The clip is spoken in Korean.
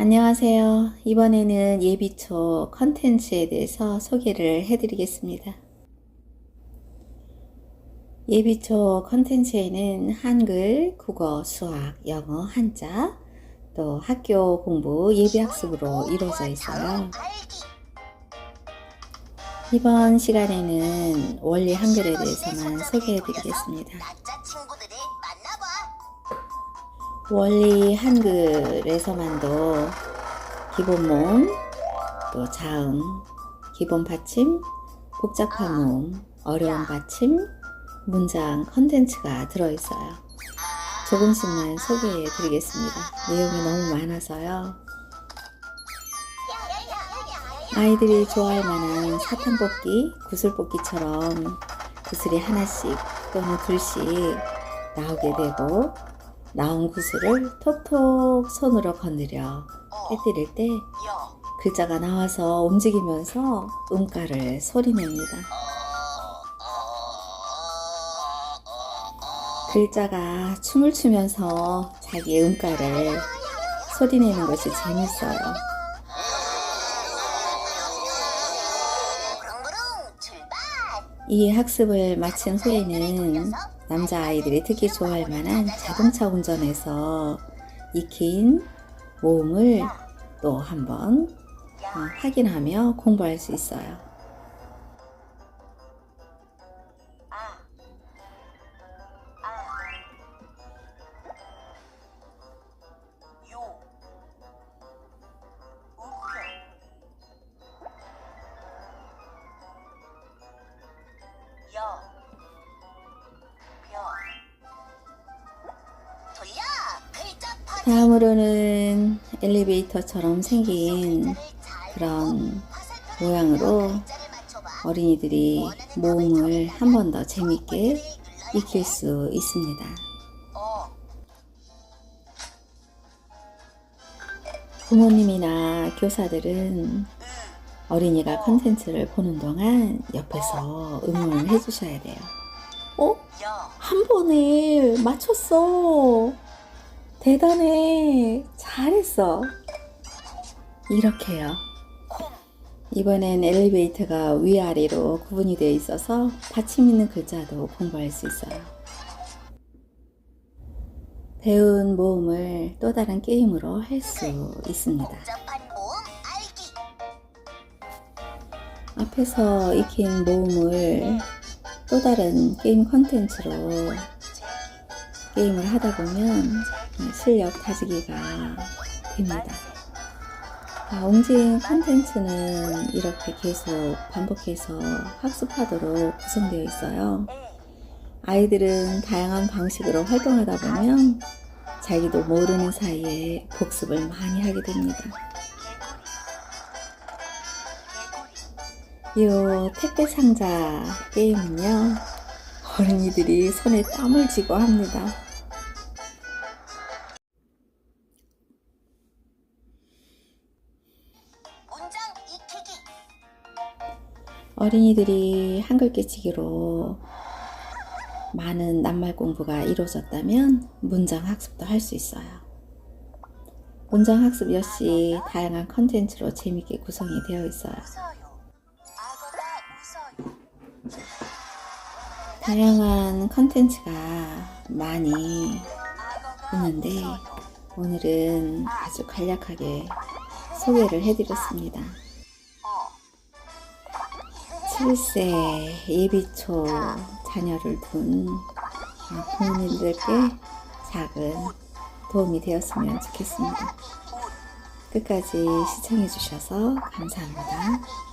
안녕하세요. 이번에는 예비초 컨텐츠에 대해서 소개를 해드리겠습니다. 예비초 컨텐츠에는 한글, 국어, 수학, 영어, 한자, 또 학교 공부 예비학습으로 이루어져 있어요. 이번 시간에는 원리 한글에 대해서만 소개해드리겠습니다. 원리 한글에서만도 기본 모음, 또 자음, 기본 받침, 복잡한 모음, 어려운 받침, 문장 컨텐츠가 들어있어요. 조금씩만 소개해 드리겠습니다. 내용이 너무 많아서요. 아이들이 좋아할 만한 사탕 뽑기, 구슬 뽑기처럼 구슬이 하나씩 또는 둘씩 나오게 되고 나온 구슬을 톡톡 손으로 건드려 깨뜨릴 때 여, 글자가 나와서 움직이면서 음가를 소리냅니다. 글자가 춤을 추면서 자기의 음가를 소리내는 것이 재밌어요. 이 학습을 마친 후에는 남자아이들이 특히 좋아할 만한 자동차 운전에서 익힌 모음을 또 한번 어, 확인하며 공부할 수 있어요. 다음으로는 엘리베이터처럼 생긴 그런 모양으로. 어린이들이 모음을 한 번 더 재밌게 익힐 수 있습니다. 어, 부모님이나 교사들은 어린이가 컨텐츠를 보는 동안 옆에서 응원을 해주셔야 돼요. 어? 여, 한 번에 맞췄어. 대단해. 잘했어. 이렇게요. 이번엔 엘리베이터가 위아래로 구분이 되어 있어서 받침 있는 글자도 공부할 수 있어요. 배운 모음을 또 다른 게임으로 할 수 있습니다. 앞에서 익힌 모음을 또 다른 게임 컨텐츠로 게임을 하다 보면 실력 다지기가 됩니다. 아, 옹진 컨텐츠는 이렇게 계속 반복해서 학습하도록 구성되어 있어요. 아이들은 다양한 방식으로 활동하다 보면 자기도 모르는 사이에 복습을 많이 하게 됩니다. 이 택배 상자 게임은요, 어린이들이 손에 땀을 쥐고 합니다. 어린이들이 한글 깨치기로 많은 낱말 공부가 이루어졌다면 문장 학습도 할 수 있어요. 문장 학습 역시 다양한 컨텐츠로 재밌게 구성이 되어 있어요. 다양한 컨텐츠가 많이 있는데. 오늘은 아주 간략하게 소개를 해드렸습니다. 어, 7세 예비초 자녀를 둔 부모님들께 작은 도움이 되었으면 좋겠습니다. 끝까지 시청해주셔서 감사합니다.